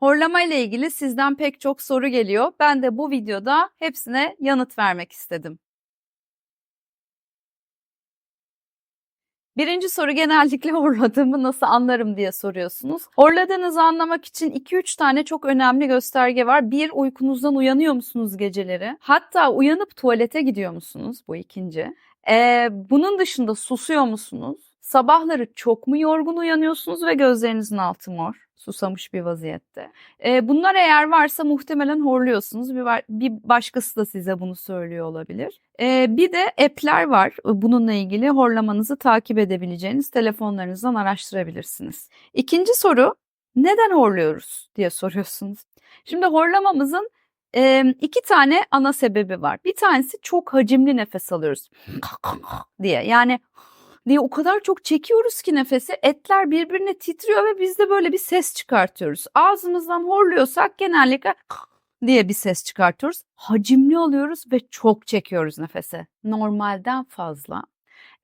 Horlama ile ilgili sizden pek çok soru geliyor. Ben de bu videoda hepsine yanıt vermek istedim. Birinci soru genellikle horladığımı nasıl anlarım diye soruyorsunuz. Horladığınızı anlamak için 2-3 tane çok önemli gösterge var. Bir, uykunuzdan uyanıyor musunuz geceleri? Hatta uyanıp tuvalete gidiyor musunuz? Bu ikinci. Ee, bunun dışında susuyor musunuz? Sabahları çok mu yorgun uyanıyorsunuz ve gözlerinizin altı mor? Susamış bir vaziyette. Ee, bunlar eğer varsa muhtemelen horluyorsunuz. Bir, bir başkası da size bunu söylüyor olabilir. Ee, bir de app'ler var. Bununla ilgili horlamanızı takip edebileceğiniz telefonlarınızdan araştırabilirsiniz. İkinci soru neden horluyoruz diye soruyorsunuz. Şimdi horlamamızın e, iki tane ana sebebi var. Bir tanesi çok hacimli nefes alıyoruz diye. Yani diye o kadar çok çekiyoruz ki nefesi etler birbirine titriyor ve biz de böyle bir ses çıkartıyoruz. Ağzımızdan horluyorsak genellikle diye bir ses çıkartıyoruz. Hacimli oluyoruz ve çok çekiyoruz nefese. Normalden fazla.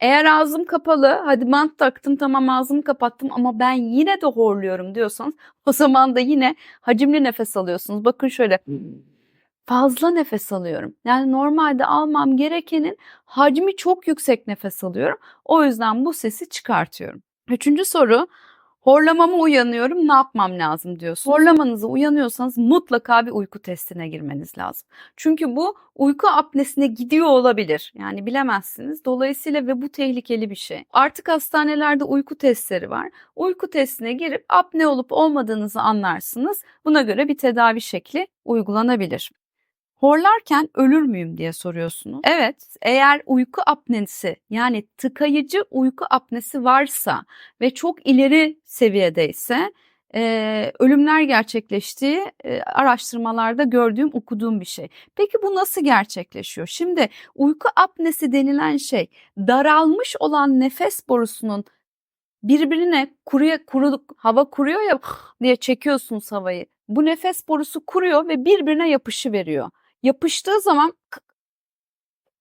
Eğer ağzım kapalı, hadi bant taktım tamam ağzımı kapattım ama ben yine de horluyorum diyorsanız o zaman da yine hacimli nefes alıyorsunuz. Bakın şöyle fazla nefes alıyorum. Yani normalde almam gerekenin hacmi çok yüksek nefes alıyorum. O yüzden bu sesi çıkartıyorum. Üçüncü soru horlamama uyanıyorum ne yapmam lazım diyorsunuz. Horlamanızı uyanıyorsanız mutlaka bir uyku testine girmeniz lazım. Çünkü bu uyku apnesine gidiyor olabilir. Yani bilemezsiniz. Dolayısıyla ve bu tehlikeli bir şey. Artık hastanelerde uyku testleri var. Uyku testine girip apne olup olmadığınızı anlarsınız. Buna göre bir tedavi şekli uygulanabilir. Horlarken ölür müyüm diye soruyorsunuz. Evet, eğer uyku apnesi yani tıkayıcı uyku apnesi varsa ve çok ileri seviyedeyse e, ölümler gerçekleştiği e, araştırmalarda gördüğüm, okuduğum bir şey. Peki bu nasıl gerçekleşiyor? Şimdi uyku apnesi denilen şey daralmış olan nefes borusunun birbirine kuruya, kuruluk, hava kuruyor ya diye çekiyorsunuz havayı. Bu nefes borusu kuruyor ve birbirine yapışı veriyor. Yapıştığı zaman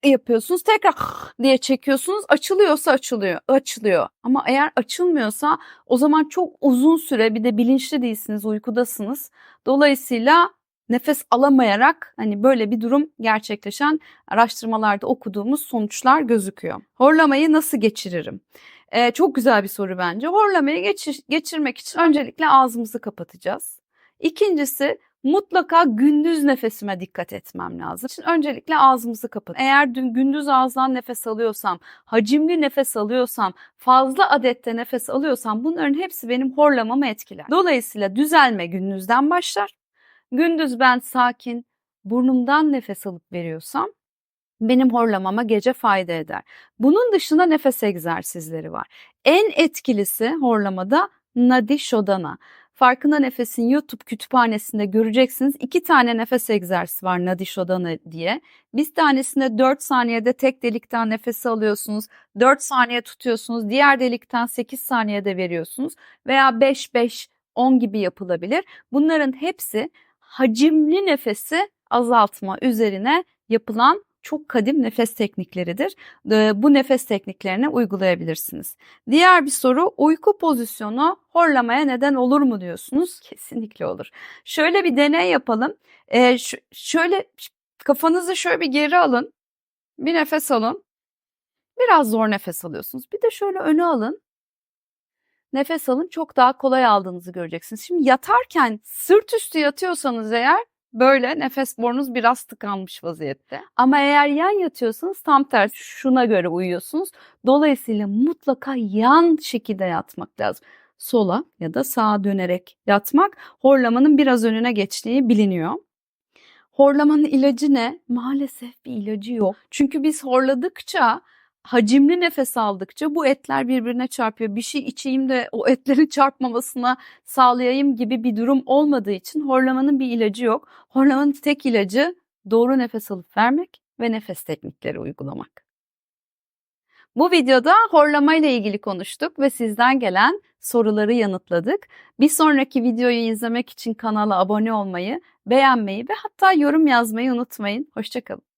yapıyorsunuz tekrar diye çekiyorsunuz açılıyorsa açılıyor açılıyor ama eğer açılmıyorsa o zaman çok uzun süre bir de bilinçli değilsiniz uykudasınız dolayısıyla nefes alamayarak hani böyle bir durum gerçekleşen araştırmalarda okuduğumuz sonuçlar gözüküyor. Horlamayı nasıl geçiririm? Ee, çok güzel bir soru bence. Horlamayı geçir- geçirmek için öncelikle ağzımızı kapatacağız. İkincisi mutlaka gündüz nefesime dikkat etmem lazım. Şimdi öncelikle ağzımızı kapatın. Eğer dün gündüz ağızdan nefes alıyorsam, hacimli nefes alıyorsam, fazla adette nefes alıyorsam bunların hepsi benim horlamamı etkiler. Dolayısıyla düzelme gündüzden başlar. Gündüz ben sakin, burnumdan nefes alıp veriyorsam benim horlamama gece fayda eder. Bunun dışında nefes egzersizleri var. En etkilisi horlamada Nadi Shodhana. Farkında Nefes'in YouTube kütüphanesinde göreceksiniz. iki tane nefes egzersizi var Nadi Shodhana diye. Bir tanesinde 4 saniyede tek delikten nefes alıyorsunuz. 4 saniye tutuyorsunuz. Diğer delikten 8 saniyede veriyorsunuz. Veya 5-5-10 gibi yapılabilir. Bunların hepsi hacimli nefesi azaltma üzerine yapılan çok kadim nefes teknikleridir. Bu nefes tekniklerini uygulayabilirsiniz. Diğer bir soru uyku pozisyonu horlamaya neden olur mu diyorsunuz? Kesinlikle olur. Şöyle bir deney yapalım. Ee, şöyle kafanızı şöyle bir geri alın. Bir nefes alın. Biraz zor nefes alıyorsunuz. Bir de şöyle öne alın. Nefes alın çok daha kolay aldığınızı göreceksiniz. Şimdi yatarken sırt üstü yatıyorsanız eğer böyle nefes borunuz biraz tıkanmış vaziyette. Ama eğer yan yatıyorsanız tam tersi şuna göre uyuyorsunuz. Dolayısıyla mutlaka yan şekilde yatmak lazım. Sola ya da sağa dönerek yatmak horlamanın biraz önüne geçtiği biliniyor. Horlamanın ilacı ne? Maalesef bir ilacı yok. Çünkü biz horladıkça hacimli nefes aldıkça bu etler birbirine çarpıyor. Bir şey içeyim de o etlerin çarpmamasına sağlayayım gibi bir durum olmadığı için horlamanın bir ilacı yok. Horlamanın tek ilacı doğru nefes alıp vermek ve nefes teknikleri uygulamak. Bu videoda horlama ile ilgili konuştuk ve sizden gelen soruları yanıtladık. Bir sonraki videoyu izlemek için kanala abone olmayı, beğenmeyi ve hatta yorum yazmayı unutmayın. Hoşçakalın.